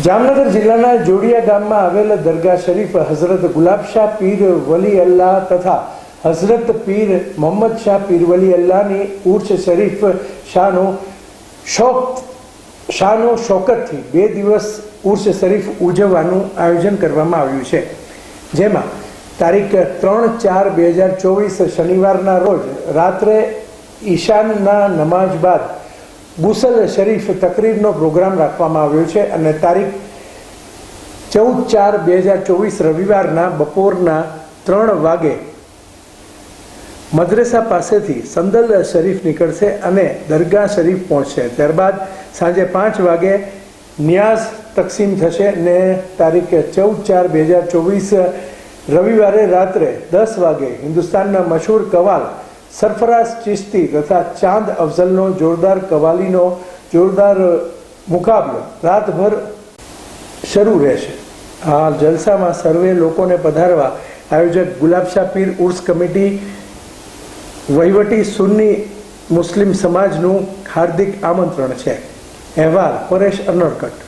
જામનગર જિલ્લાના જોડિયા ગામમાં આવેલ દરગાહ શરીફ હઝરત ગુલાબ શાહ પીર વલી અલ્લાહ તથા હઝરત પીર મોહમ્મદ શાહ પીર વલી અલ્લાહની ઉર્સ શરીફ શાહનો શોક શાહનો શોકતથી બે દિવસ ઉર્સ શરીફ ઉજવવાનું આયોજન કરવામાં આવ્યું છે. જેમાં તારીખ ત્રણ ચાર બે હજાર ચોવીસ શનિવારના રોજ રાત્રે ઈશાનના નમાઝ બાદ ગુસલ શરીફ તકરીરનો પ્રોગ્રામ રાખવામાં આવ્યો છે અને તારીખ ચૌદ ચાર બે હજાર ચોવીસ રવિવારના બપોરના ત્રણ વાગે મદ્રેસા પાસેથી સંદલ શરીફ નીકળશે અને દરગાહ શરીફ પહોંચશે. ત્યારબાદ સાંજે પાંચ વાગે ન્યાઝ તકસીમ થશે ને તારીખ ચૌદ ચાર બે હજાર ચોવીસ રવિવારે રાત્રે દસ વાગે હિન્દુસ્તાનના મશહૂર કવાલ સરફરાઝ ચિશ્તી તથા ચાંદ અફઝલનો જોરદાર કવાલીનો જોરદાર મુકાબલો રાતભર શરૂ રહેશે. આ જલસામાં સર્વે લોકોને પધારવા આયોજક ગુલાબશાહ પીર ઉર્સ કમિટી, વહીવટી સુન્ની મુસ્લિમ સમાજનું હાર્દિક આમંત્રણ છે. અહેવાલ પરેશ અનરકટ.